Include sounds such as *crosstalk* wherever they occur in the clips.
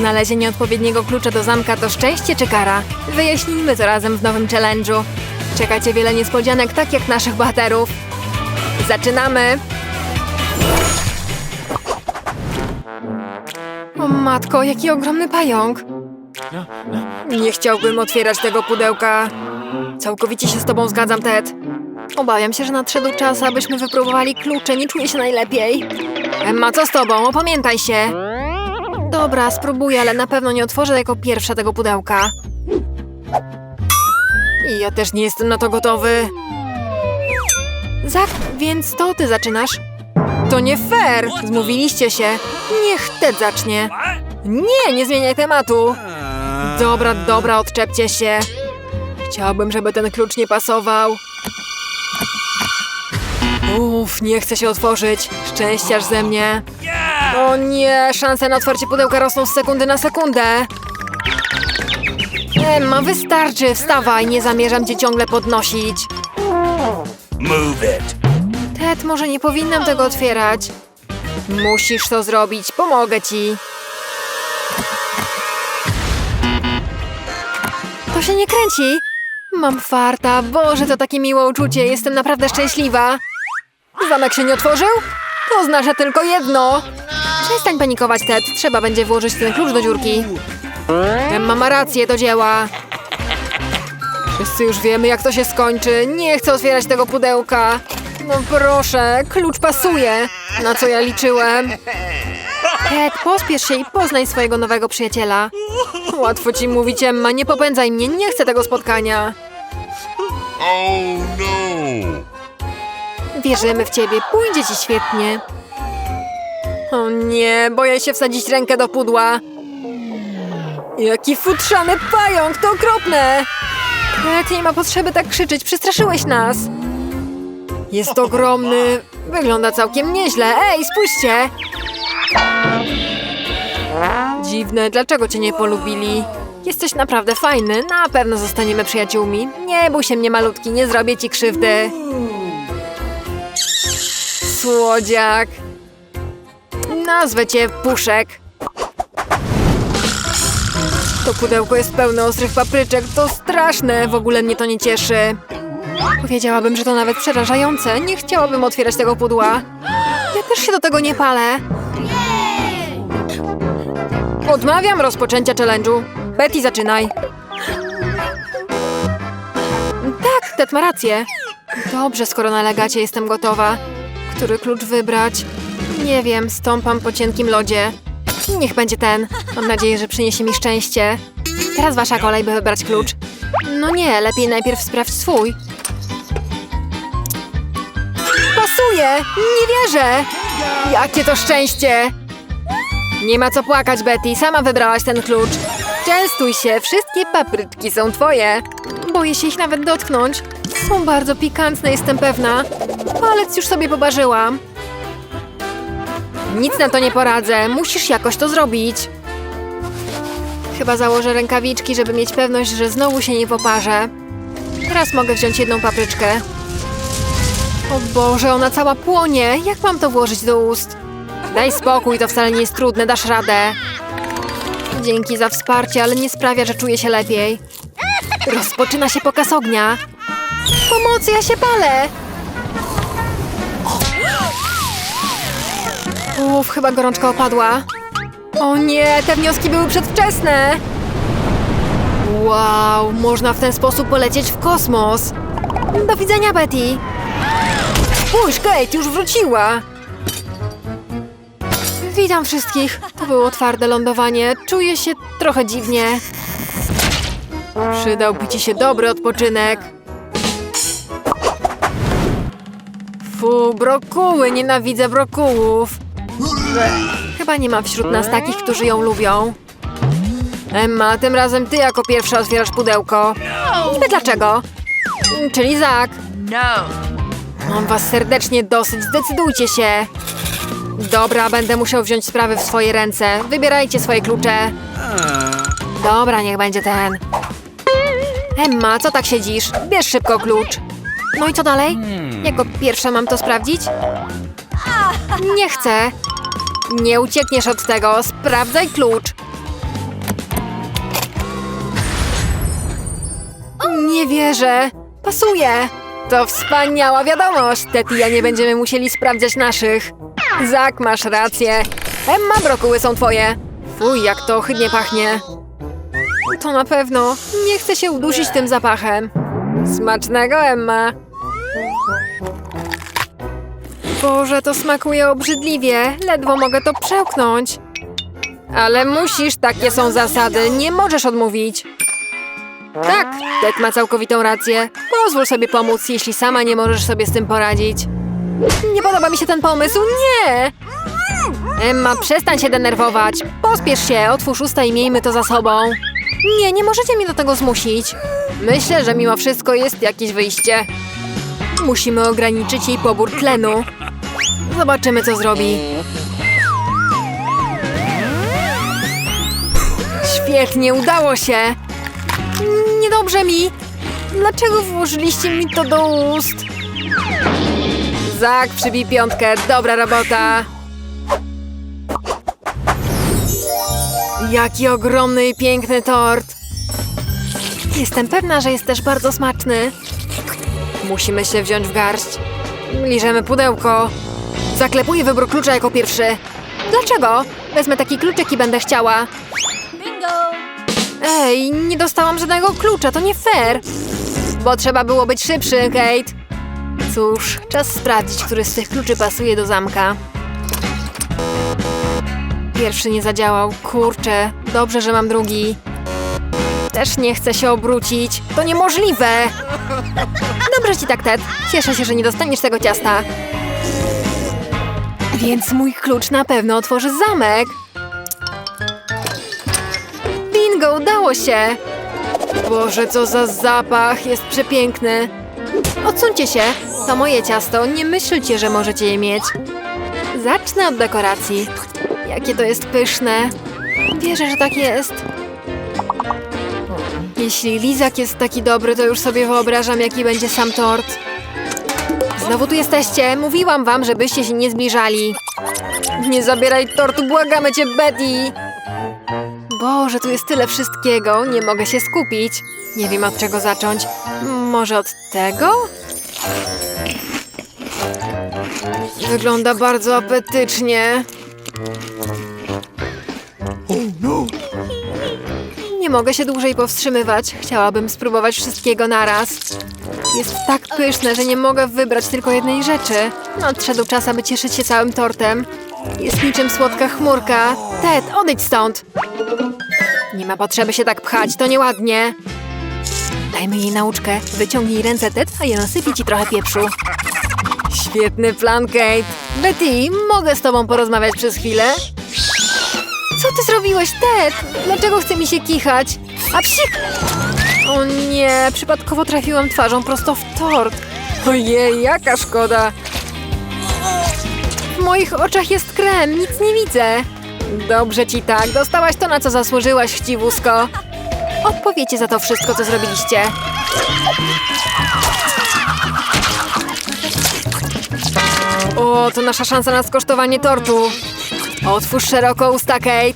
Znalezienie odpowiedniego klucza do zamka to szczęście czy kara? Wyjaśnijmy to razem w nowym challenge'u. Czekacie wiele niespodzianek, tak jak naszych bohaterów. Zaczynamy! O matko, jaki ogromny pająk! Nie chciałbym otwierać tego pudełka. Całkowicie się z tobą zgadzam, Ted. Obawiam się, że nadszedł czas, abyśmy wypróbowali klucze. Nie czuję się najlepiej. Emma, co z tobą? Opamiętaj się. Dobra, spróbuję, ale na pewno nie otworzę jako pierwsza tego pudełka. I ja też nie jestem na to gotowy. Zak, więc to ty zaczynasz. To nie fair! Zmówiliście się. Niech Ted zacznie. Nie, nie zmieniaj tematu. Dobra, dobra, odczepcie się. Chciałabym, żeby ten klucz nie pasował. Uff, nie chce się otworzyć. Szczęściarz ze mnie. O nie, szanse na otwarcie pudełka rosną z sekundy na sekundę. Emma, wystarczy, wstawaj, nie zamierzam cię ciągle podnosić. Move it. Ted, może nie powinnam tego otwierać. Musisz to zrobić, pomogę ci. To się nie kręci. Mam farta, Boże, to takie miłe uczucie, jestem naprawdę szczęśliwa. Zamek się nie otworzył? To oznacza tylko jedno. Przestań panikować, Ted, trzeba będzie włożyć ten klucz do dziurki. Emma ma rację, do dzieła. Wszyscy już wiemy, jak to się skończy. Nie chcę otwierać tego pudełka. No proszę, klucz pasuje. Na co ja liczyłem? Ted, pospiesz się i poznaj swojego nowego przyjaciela. Łatwo ci mówić, Emma, nie popędzaj mnie, nie chcę tego spotkania. Oh no. Wierzymy w ciebie, pójdzie ci świetnie. O nie, boję się wsadzić rękę do pudła. Jaki futrzany pająk, to okropne! Ted, nie ma potrzeby tak krzyczeć, przestraszyłeś nas. Jest ogromny, wygląda całkiem nieźle. Ej, spójrzcie! Dziwne, dlaczego cię nie polubili? Jesteś naprawdę fajny, na pewno zostaniemy przyjaciółmi. Nie bój się mnie malutki, nie zrobię ci krzywdy. Słodziak. Nazwę cię Puszek. To pudełko jest pełne ostrych papryczek, to straszne, w ogóle mnie to nie cieszy. Powiedziałabym, że to nawet przerażające, nie chciałabym otwierać tego pudła. Ja też się do tego nie palę. Odmawiam rozpoczęcia challenge'u. Betty, zaczynaj. Tak, Ted ma rację. Dobrze, skoro na legacie jestem gotowa. Który klucz wybrać? Nie wiem, stąpam po cienkim lodzie. Niech będzie ten. Mam nadzieję, że przyniesie mi szczęście. Teraz wasza kolej, by wybrać klucz. No nie, lepiej najpierw sprawdź swój. Pasuje! Nie wierzę! Jakie to szczęście! Nie ma co płakać, Betty. Sama wybrałaś ten klucz. Częstuj się, wszystkie papryczki są twoje. Boję się ich nawet dotknąć. Są bardzo pikantne, jestem pewna. Palec już sobie pobarzyłam. Nic na to nie poradzę. Musisz jakoś to zrobić. Chyba założę rękawiczki, żeby mieć pewność, że znowu się nie poparzę. Teraz mogę wziąć jedną papryczkę. O Boże, ona cała płonie. Jak mam to włożyć do ust? Daj spokój, to wcale nie jest trudne, dasz radę. Dzięki za wsparcie, ale nie sprawia, że czuję się lepiej. Rozpoczyna się pokaz ognia. Pomocy, ja się palę! Uff, chyba gorączka opadła. O nie, te wnioski były przedwczesne! Wow, można w ten sposób polecieć w kosmos. Do widzenia, Betty. Spójrz, Kate już wróciła. Witam wszystkich. To było twarde lądowanie. Czuję się trochę dziwnie. Przydałby ci się dobry odpoczynek. Fu, brokuły, nienawidzę brokułów. Chyba nie ma wśród nas takich, którzy ją lubią. Emma, tym razem ty jako pierwsza otwierasz pudełko. Niby dlaczego? Czyli Zak. No. Mam was serdecznie dosyć, zdecydujcie się. Dobra, będę musiał wziąć sprawy w swoje ręce. Wybierajcie swoje klucze. Dobra, niech będzie ten. Emma, co tak siedzisz? Bierz szybko klucz. No i co dalej? Jako pierwsza mam to sprawdzić? Nie chcę. Nie uciekniesz od tego. Sprawdzaj klucz. Nie wierzę. Pasuje. To wspaniała wiadomość. Tet i ja nie będziemy musieli sprawdzać naszych. Zak, masz rację. Emma, brokuły są twoje. Fuj, jak to ohydnie pachnie. To na pewno. Nie chcę się udusić tym zapachem. Smacznego, Emma. Boże, to smakuje obrzydliwie. Ledwo mogę to przełknąć. Ale musisz, takie są zasady. Nie możesz odmówić. Tak, Ted ma całkowitą rację. Pozwól sobie pomóc, jeśli sama nie możesz sobie z tym poradzić. Nie podoba mi się ten pomysł, nie! Emma, przestań się denerwować. Pospiesz się, otwórz usta i miejmy to za sobą. Nie, nie możecie mnie do tego zmusić. Myślę, że mimo wszystko jest jakieś wyjście. Musimy ograniczyć jej pobór tlenu. Zobaczymy, co zrobi. Świetnie, udało się. Niedobrze mi. Dlaczego włożyliście mi to do ust? Zak, przybij piątkę. Dobra robota. Jaki ogromny i piękny tort. Jestem pewna, że jest też bardzo smaczny. Musimy się wziąć w garść. Liżemy pudełko. Zaklepuję wybór klucza jako pierwszy. Dlaczego? Wezmę taki kluczyk i będę chciała. Ej, nie dostałam żadnego klucza, to nie fair. Bo trzeba było być szybszy, Kate. Cóż, czas sprawdzić, który z tych kluczy pasuje do zamka. Pierwszy nie zadziałał. Kurczę, dobrze, że mam drugi. Też nie chcę się obrócić. To niemożliwe! Dobrze ci tak, Ted. Cieszę się, że nie dostaniesz tego ciasta. Więc mój klucz na pewno otworzy zamek. Bingo, udało się! Boże, co za zapach, jest przepiękny. Odsuńcie się, to moje ciasto, nie myślcie, że możecie je mieć. Zacznę od dekoracji. Jakie to jest pyszne. Wierzę, że tak jest. Jeśli lizak jest taki dobry, to już sobie wyobrażam, jaki będzie sam tort. Znowu tu jesteście. Mówiłam wam, żebyście się nie zbliżali. Nie zabieraj tortu, błagamy cię, Betty! Boże, tu jest tyle wszystkiego, nie mogę się skupić. Nie wiem od czego zacząć. Może od tego? Wygląda bardzo apetycznie. Nie mogę się dłużej powstrzymywać. Chciałabym spróbować wszystkiego naraz. Jest tak pyszne, że nie mogę wybrać tylko jednej rzeczy. Nadszedł czas, aby cieszyć się całym tortem. Jest niczym słodka chmurka. Ted, odejdź stąd! Nie ma potrzeby się tak pchać, to nieładnie. Dajmy jej nauczkę. Wyciągnij ręce, Ted, a ja nasypię ci trochę pieprzu. Świetny plan, Kate. Betty, mogę z tobą porozmawiać przez chwilę? Co ty zrobiłeś, Ted? Dlaczego chce mi się kichać? A psik! O nie, przypadkowo trafiłam twarzą prosto w tort. Ojej, jaka szkoda. W moich oczach jest krem, nic nie widzę. Dobrze ci tak, dostałaś to, na co zasłużyłaś, chciwusko. Odpowiecie za to wszystko, co zrobiliście. O, to nasza szansa na skosztowanie tortu. Otwórz szeroko usta, Kate.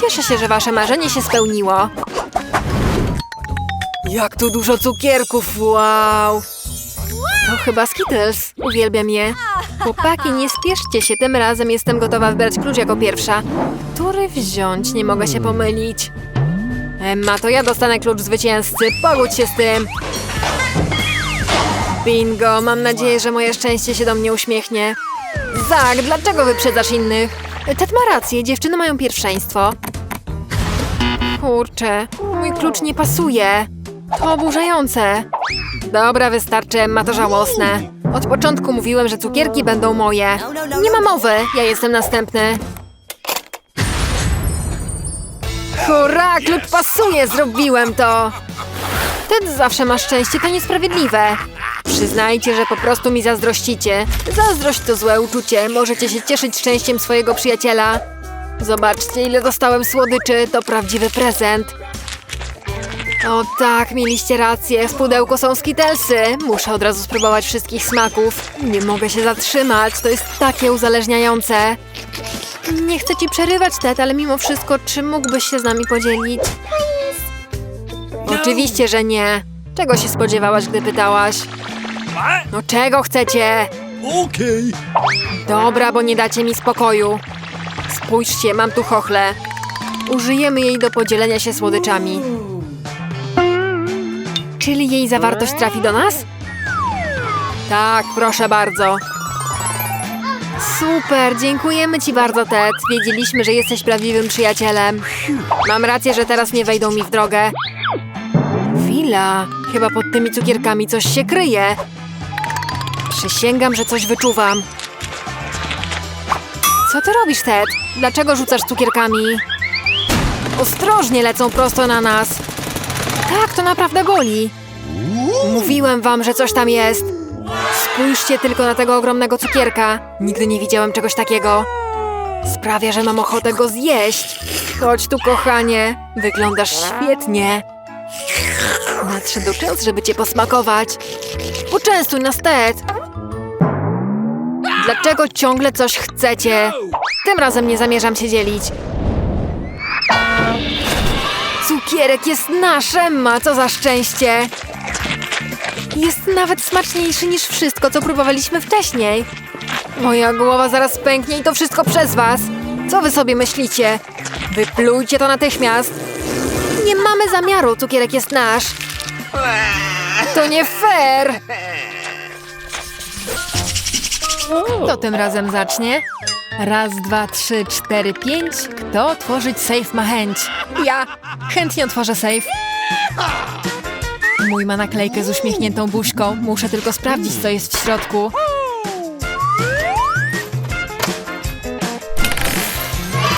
Cieszę się, że wasze marzenie się spełniło. Jak tu dużo cukierków, wow! To chyba Skittles. Uwielbiam je. Chłopaki, nie spieszcie się, tym razem jestem gotowa wybrać klucz jako pierwsza. Który wziąć? Nie mogę się pomylić. Emma, to ja dostanę klucz zwycięzcy. Pogódź się z tym. Bingo, mam nadzieję, że moje szczęście się do mnie uśmiechnie. Zak, dlaczego wyprzedzasz innych? Ted ma rację, dziewczyny mają pierwszeństwo. Kurczę, mój klucz nie pasuje. To oburzające. Dobra, wystarczy, ma to żałosne. Od początku mówiłem, że cukierki będą moje. Nie ma mowy, ja jestem następny. Hurra, klucz pasuje, zrobiłem to! Ted zawsze ma szczęście, to niesprawiedliwe. Przyznajcie, że po prostu mi zazdrościcie. Zazdrość to złe uczucie, możecie się cieszyć szczęściem swojego przyjaciela. Zobaczcie, ile dostałem słodyczy, to prawdziwy prezent. O tak, mieliście rację, w pudełku są skitelsy. Muszę od razu spróbować wszystkich smaków. Nie mogę się zatrzymać, to jest takie uzależniające. Nie chcę ci przerywać, Ted, ale mimo wszystko, czy mógłbyś się z nami podzielić? Oczywiście, że nie. Czego się spodziewałaś, gdy pytałaś? No czego chcecie? Okay. Dobra, bo nie dacie mi spokoju. Spójrzcie, mam tu chochlę. Użyjemy jej do podzielenia się słodyczami. Czyli jej zawartość trafi do nas? Tak, proszę bardzo. Super, dziękujemy ci bardzo, Ted. Wiedzieliśmy, że jesteś prawdziwym przyjacielem. Mam rację, że teraz nie wejdą mi w drogę. Chwila, chyba pod tymi cukierkami coś się kryje. Przysięgam, że coś wyczuwam. Co ty robisz, Ted? Dlaczego rzucasz cukierkami? Ostrożnie lecą prosto na nas. Tak, to naprawdę boli. Mówiłem wam, że coś tam jest. Spójrzcie tylko na tego ogromnego cukierka. Nigdy nie widziałem czegoś takiego. Sprawia, że mam ochotę go zjeść. Chodź tu, kochanie. Wyglądasz świetnie. Nadszedł czas, żeby cię posmakować. Poczęstuj nas, Ted. Dlaczego ciągle coś chcecie? Tym razem nie zamierzam się dzielić. Cukierek jest nasz, Emma, co za szczęście! Jest nawet smaczniejszy niż wszystko, co próbowaliśmy wcześniej. Moja głowa zaraz pęknie i to wszystko przez was. Co wy sobie myślicie? Wyplujcie to natychmiast. Nie mamy zamiaru, cukierek jest nasz. To nie fair! Kto tym razem zacznie? Raz, dwa, trzy, cztery, pięć. Kto otworzyć safe ma chęć? Ja chętnie otworzę safe. Mój ma naklejkę z uśmiechniętą buźką. Muszę tylko sprawdzić, co jest w środku.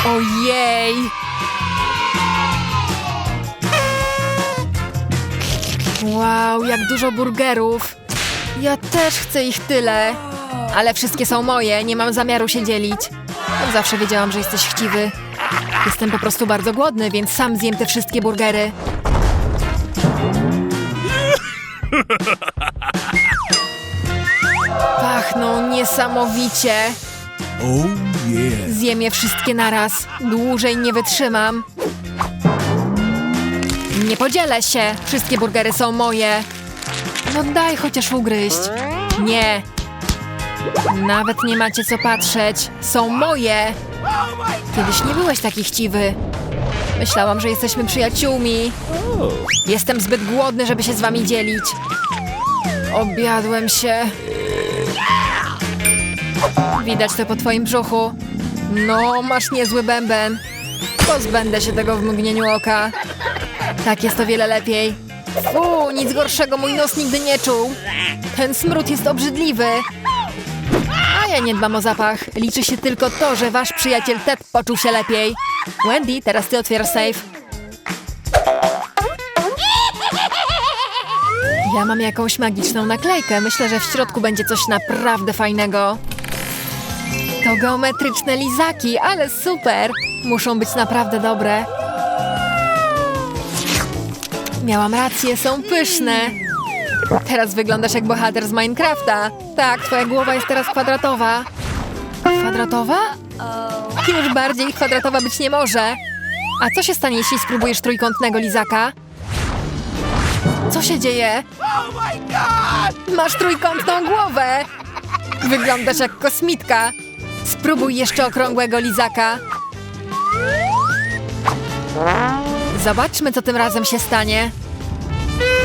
Ojej! Wow, jak dużo burgerów. Ja też chcę ich tyle. Ale wszystkie są moje, nie mam zamiaru się dzielić. Od zawsze wiedziałam, że jesteś chciwy. Jestem po prostu bardzo głodny, więc sam zjem te wszystkie burgery. Pachną niesamowicie. Oh. Zjem je wszystkie naraz. Dłużej nie wytrzymam. Nie podzielę się. Wszystkie burgery są moje. No daj chociaż ugryźć. Nie. Nawet nie macie co patrzeć. Są moje. Kiedyś nie byłeś taki chciwy. Myślałam, że jesteśmy przyjaciółmi. Jestem zbyt głodny, żeby się z wami dzielić. Obiadłem się. Widać to po twoim brzuchu. No, masz niezły bęben. Pozbędę się tego w mgnieniu oka. Tak jest o wiele lepiej. Fu, nic gorszego mój nos nigdy nie czuł. Ten smród jest obrzydliwy. A ja nie dbam o zapach. Liczy się tylko to, że wasz przyjaciel Ted poczuł się lepiej. Wendy, teraz ty otwierasz safe. Ja mam jakąś magiczną naklejkę. Myślę, że w środku będzie coś naprawdę fajnego. To geometryczne lizaki, ale super! Muszą być naprawdę dobre. Miałam rację, są pyszne. Teraz wyglądasz jak bohater z Minecrafta. Tak, twoja głowa jest teraz kwadratowa. Kwadratowa? Już bardziej kwadratowa być nie może. A co się stanie, jeśli spróbujesz trójkątnego lizaka? Co się dzieje? Masz trójkątną głowę! Wyglądasz jak kosmitka. Spróbuj jeszcze okrągłego lizaka. Zobaczmy, co tym razem się stanie.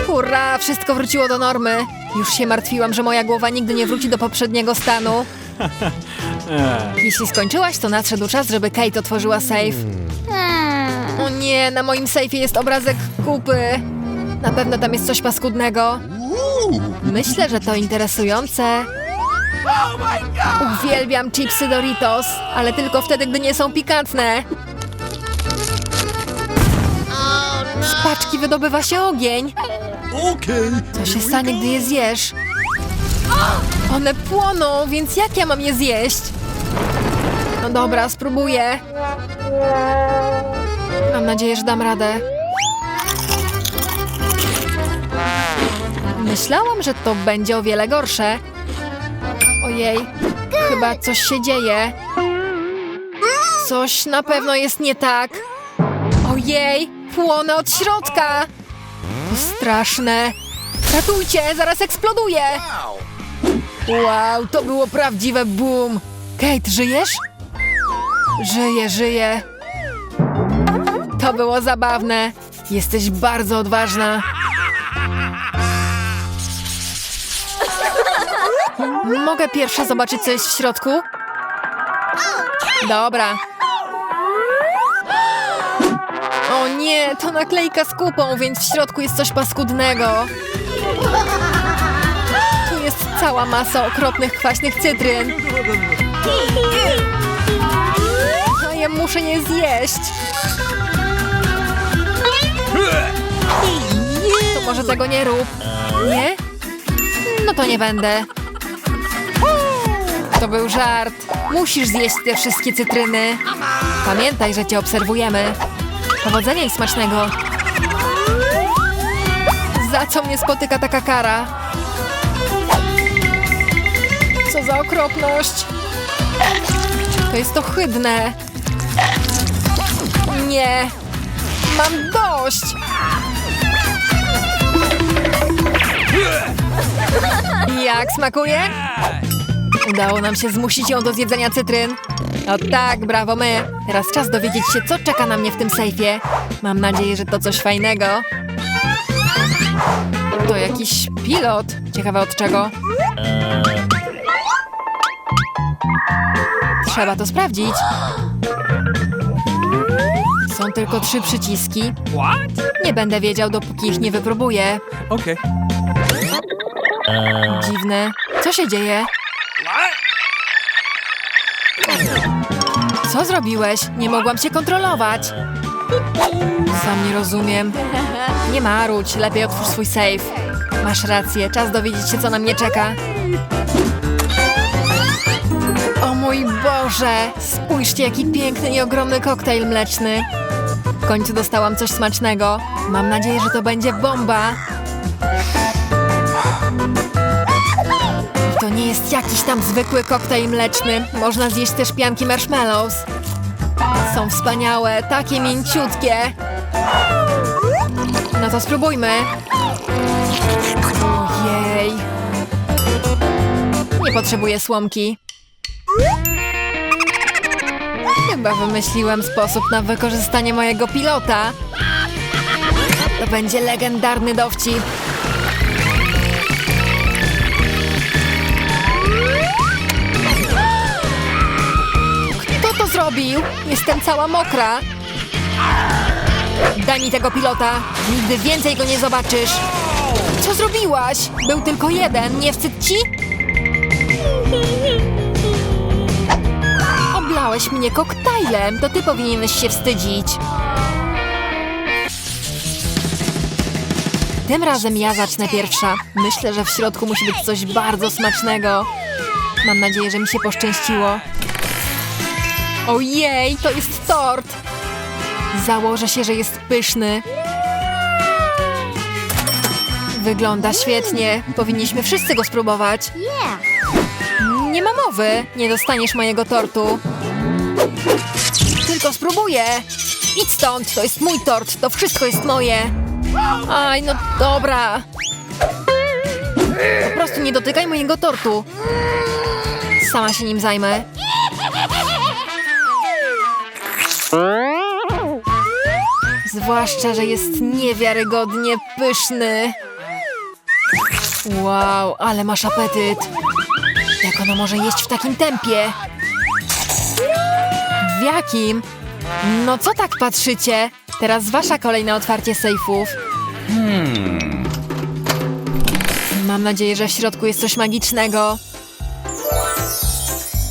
Hurra, wszystko wróciło do normy. Już się martwiłam, że moja głowa nigdy nie wróci do poprzedniego stanu. *laughs* Jeśli skończyłaś, to nadszedł czas, żeby Kate otworzyła safe. O nie, na moim sejfie jest obrazek kupy. Na pewno tam jest coś paskudnego. Myślę, że to interesujące. Uwielbiam chipsy Doritos, ale tylko wtedy, gdy nie są pikantne. Paczki wydobywa się ogień. Okay. Co się stanie, gdy je zjesz? One płoną, więc jak ja mam je zjeść? No dobra, spróbuję. Mam nadzieję, że dam radę. Myślałam, że to będzie o wiele gorsze. Ojej, chyba coś się dzieje. Coś na pewno jest nie tak. Ojej, płonę od środka. To straszne. Ratujcie, zaraz eksploduje! Wow, to było prawdziwe boom! Kate, żyjesz? Żyję, żyję. To było zabawne. Jesteś bardzo odważna. Mogę pierwsza zobaczyć, co jest w środku? Dobra. Nie, to naklejka z kupą, więc w środku jest coś paskudnego. Tu jest cała masa okropnych, kwaśnych cytryn. A ja muszę je zjeść. To może tego nie rób. Nie? No to nie będę. To był żart. Musisz zjeść te wszystkie cytryny. Pamiętaj, że cię obserwujemy. Powodzenia i smacznego. Za co mnie spotyka taka kara? Co za okropność. To jest ohydne. Nie. Mam dość. Jak smakuje? Udało nam się zmusić ją do zjedzenia cytryn. O tak, brawo my. Teraz czas dowiedzieć się, co czeka na mnie w tym sejfie. Mam nadzieję, że to coś fajnego. To jakiś pilot. Ciekawe od czego. Trzeba to sprawdzić. Są tylko trzy przyciski. Nie będę wiedział, dopóki ich nie wypróbuję. Okay. Dziwne. Co się dzieje? Co zrobiłeś? Nie mogłam cię kontrolować. Sam nie rozumiem. Nie marudź, lepiej otwórz swój safe. Masz rację, czas dowiedzieć się, co na mnie czeka. O mój Boże! Spójrzcie, jaki piękny i ogromny koktajl mleczny. W końcu dostałam coś smacznego. Mam nadzieję, że to będzie bomba. To nie jest jakiś tam zwykły koktajl mleczny. Można zjeść też pianki marshmallows. Są wspaniałe, takie mięciutkie. No to spróbujmy. Ojej. Nie potrzebuję słomki. Chyba wymyśliłem sposób na wykorzystanie mojego pilota. To będzie legendarny dowcip. Zrobił? Jestem cała mokra. Daj mi tego pilota. Nigdy więcej go nie zobaczysz. Co zrobiłaś? Był tylko jeden. Nie wstyd ci? Oblałeś mnie koktajlem. To ty powinieneś się wstydzić. Tym razem ja zacznę pierwsza. Myślę, że w środku musi być coś bardzo smacznego. Mam nadzieję, że mi się poszczęściło. Ojej, to jest tort! Założę się, że jest pyszny. Wygląda świetnie. Powinniśmy wszyscy go spróbować. Nie ma mowy. Nie dostaniesz mojego tortu. Tylko spróbuję. Idź stąd, to jest mój tort. To wszystko jest moje. Aj, no dobra. Po prostu nie dotykaj mojego tortu. Sama się nim zajmę. Zwłaszcza, że jest niewiarygodnie pyszny. Wow, ale masz apetyt. Jak ona może jeść w takim tempie? W jakim? No co tak patrzycie? Teraz wasza kolej na otwarcie sejfów. Mam nadzieję, że w środku jest coś magicznego.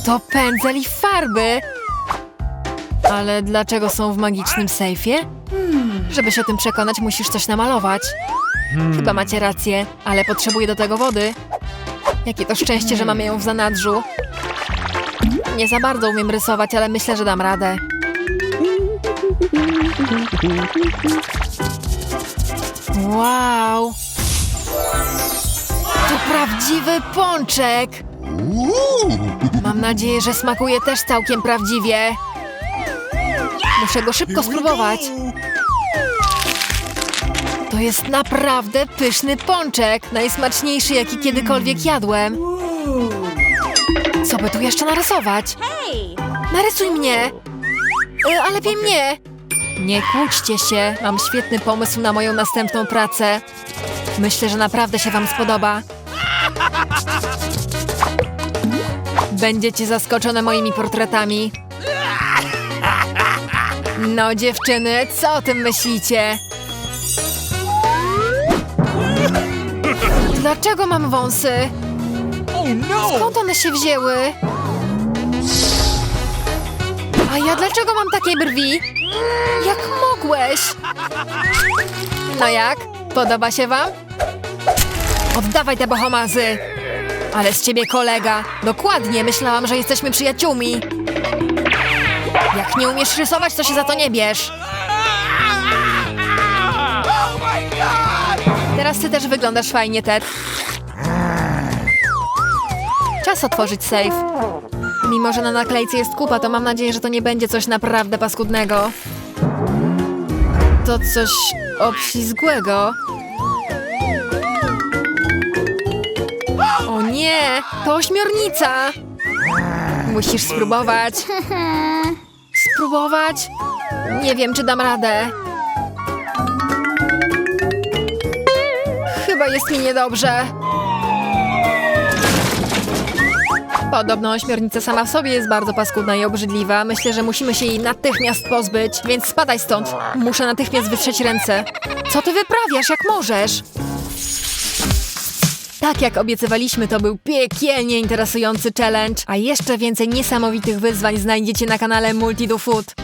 To pędzel i farby. Ale dlaczego są w magicznym sejfie? Żeby się o tym przekonać, musisz coś namalować. Chyba macie rację, ale potrzebuję do tego wody. Jakie to szczęście, że mamy ją w zanadrzu. Nie za bardzo umiem rysować, ale myślę, że dam radę. Wow! To prawdziwy pączek! Mam nadzieję, że smakuje też całkiem prawdziwie. Muszę go szybko spróbować. To jest naprawdę pyszny pączek. Najsmaczniejszy, jaki kiedykolwiek jadłem. Co by tu jeszcze narysować? Narysuj mnie! E, a lepiej mnie! Nie kłóćcie się, mam świetny pomysł na moją następną pracę. Myślę, że naprawdę się wam spodoba. Będziecie zaskoczone moimi portretami. No dziewczyny, co o tym myślicie? Dlaczego mam wąsy? Oh no! Skąd one się wzięły? A ja dlaczego mam takie brwi? Jak mogłeś? No jak? Podoba się wam? Oddawaj te bohomazy! Ale z ciebie kolega. Dokładnie, myślałam, że jesteśmy przyjaciółmi. Jak nie umiesz rysować, to się za to nie bierz. Teraz ty też wyglądasz fajnie, Ted. Czas otworzyć safe. Mimo, że na naklejce jest kupa, to mam nadzieję, że to nie będzie coś naprawdę paskudnego. To coś obślizgłego. O nie, to ośmiornica! Musisz spróbować. *laughs* Spróbować? Nie wiem, czy dam radę. Chyba jest mi niedobrze. Podobno ośmiornica sama w sobie jest bardzo paskudna i obrzydliwa. Myślę, że musimy się jej natychmiast pozbyć, więc spadaj stąd. Muszę natychmiast wytrzeć ręce. Co ty wyprawiasz, jak możesz? Tak jak obiecywaliśmy, to był piekielnie interesujący challenge, a jeszcze więcej niesamowitych wyzwań znajdziecie na kanale Multi do Food.